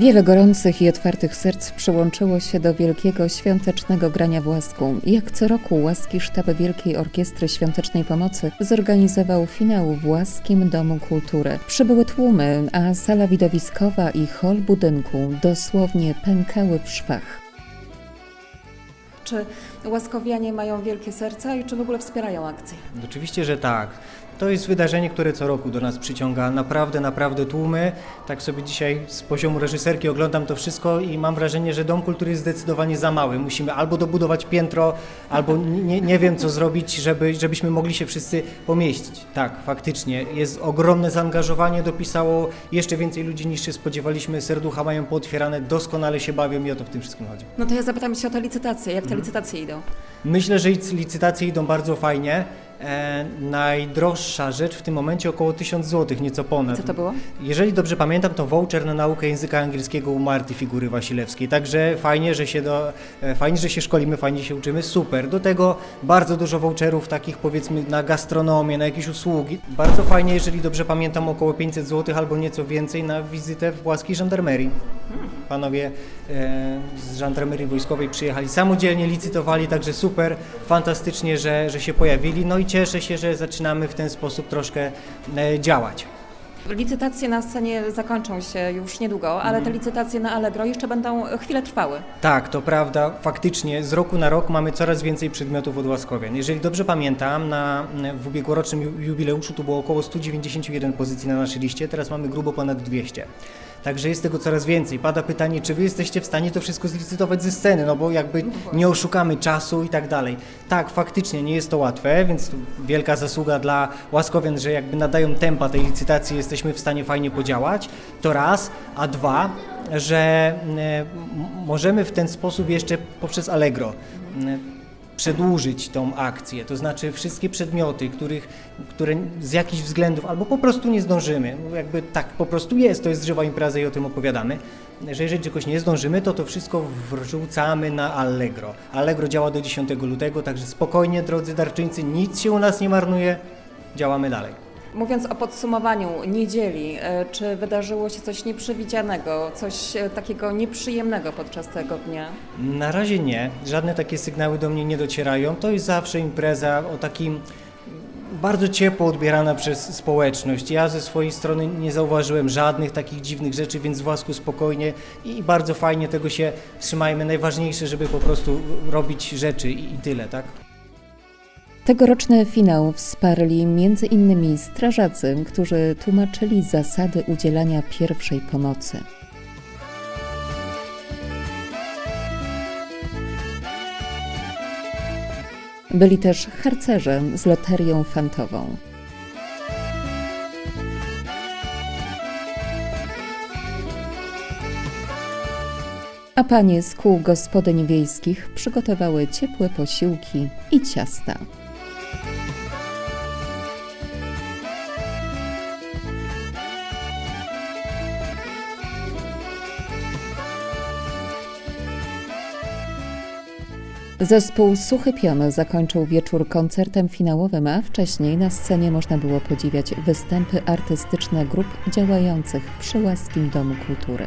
Wiele gorących i otwartych serc przyłączyło się do wielkiego świątecznego grania w Łasku. Jak co roku Łaski Sztab Wielkiej Orkiestry Świątecznej Pomocy zorganizował finał w Łaskim Domu Kultury. Przybyły tłumy, a sala widowiskowa i hol budynku dosłownie pękały w szwach. Czy łaskowianie mają wielkie serca i czy w ogóle wspierają akcję? Oczywiście, że tak. To jest wydarzenie, które co roku do nas przyciąga naprawdę, naprawdę tłumy. Tak sobie dzisiaj z poziomu reżyserki oglądam to wszystko i mam wrażenie, że Dom Kultury jest zdecydowanie za mały. Musimy albo dobudować piętro, albo nie, nie wiem co zrobić, żeby, żebyśmy mogli się wszyscy pomieścić. Tak, faktycznie. Jest ogromne zaangażowanie, dopisało jeszcze więcej ludzi niż się spodziewaliśmy. Serducha mają pootwierane, doskonale się bawią i o to w tym wszystkim chodzi. No to ja zapytam się o te licytacje. Jak te licytacje idą? Myślę, że licytacje idą bardzo fajnie. E, najdroższa rzecz w tym momencie około 1000 zł, nieco ponad. Co to było? Jeżeli dobrze pamiętam, to voucher na naukę języka angielskiego u Marty Figury Wasilewskiej. Także fajnie, że się do, e, fajnie, że się szkolimy, fajnie się uczymy, super. Do tego bardzo dużo voucherów takich powiedzmy na gastronomię, na jakieś usługi. Bardzo fajnie, jeżeli dobrze pamiętam, około 500 zł albo nieco więcej na wizytę w łaskiej żandarmerii. Panowie e, z żandarmerii wojskowej przyjechali samodzielnie, licytowali, także super, fantastycznie, że, że się pojawili. No i cieszę się, że zaczynamy w ten sposób troszkę e, działać. Licytacje na scenie zakończą się już niedługo, ale te licytacje na Allegro jeszcze będą chwilę trwały. Tak, to prawda. Faktycznie z roku na rok mamy coraz więcej przedmiotów od łaskowian. Jeżeli dobrze pamiętam, na, w ubiegłorocznym ju- jubileuszu tu było około 191 pozycji na naszej liście, teraz mamy grubo ponad 200. Także jest tego coraz więcej. Pada pytanie, czy wy jesteście w stanie to wszystko zlicytować ze sceny, no bo jakby nie oszukamy czasu i tak dalej. Tak, faktycznie nie jest to łatwe, więc wielka zasługa dla łaskowian, że jakby nadają tempa tej licytacji, jesteśmy w stanie fajnie podziałać. To raz, a dwa, że e, m- możemy w ten sposób jeszcze poprzez Allegro m, przedłużyć tą akcję, to znaczy wszystkie przedmioty, których, które z jakichś względów albo po prostu nie zdążymy, no jakby tak po prostu jest, to jest żywa impreza i o tym opowiadamy, że jeżeli czegoś nie zdążymy, to to wszystko wrzucamy na Allegro. Allegro działa do 10 lutego, także spokojnie drodzy darczyńcy, nic się u nas nie marnuje, działamy dalej. Mówiąc o podsumowaniu niedzieli, e, czy wydarzyło się coś nieprzewidzianego, coś e, takiego nieprzyjemnego podczas tego dnia? Na razie nie, żadne takie sygnały do mnie nie docierają. To jest zawsze impreza o takim bardzo ciepło odbierana przez społeczność. Ja ze swojej strony nie zauważyłem żadnych takich dziwnych rzeczy, więc w spokojnie i bardzo fajnie tego się trzymajmy. Najważniejsze, żeby po prostu robić rzeczy i i tyle, tak? Tegoroczny finał wsparli m.in. strażacy, którzy tłumaczyli zasady udzielania pierwszej pomocy. Byli też harcerze z loterią fantową. A panie z kół gospodyń wiejskich przygotowały ciepłe posiłki i ciasta. Zespół Suchy Pion zakończył wieczór koncertem finałowym, a wcześniej na scenie można było podziwiać występy artystyczne grup działających przy Łaskim Domu Kultury.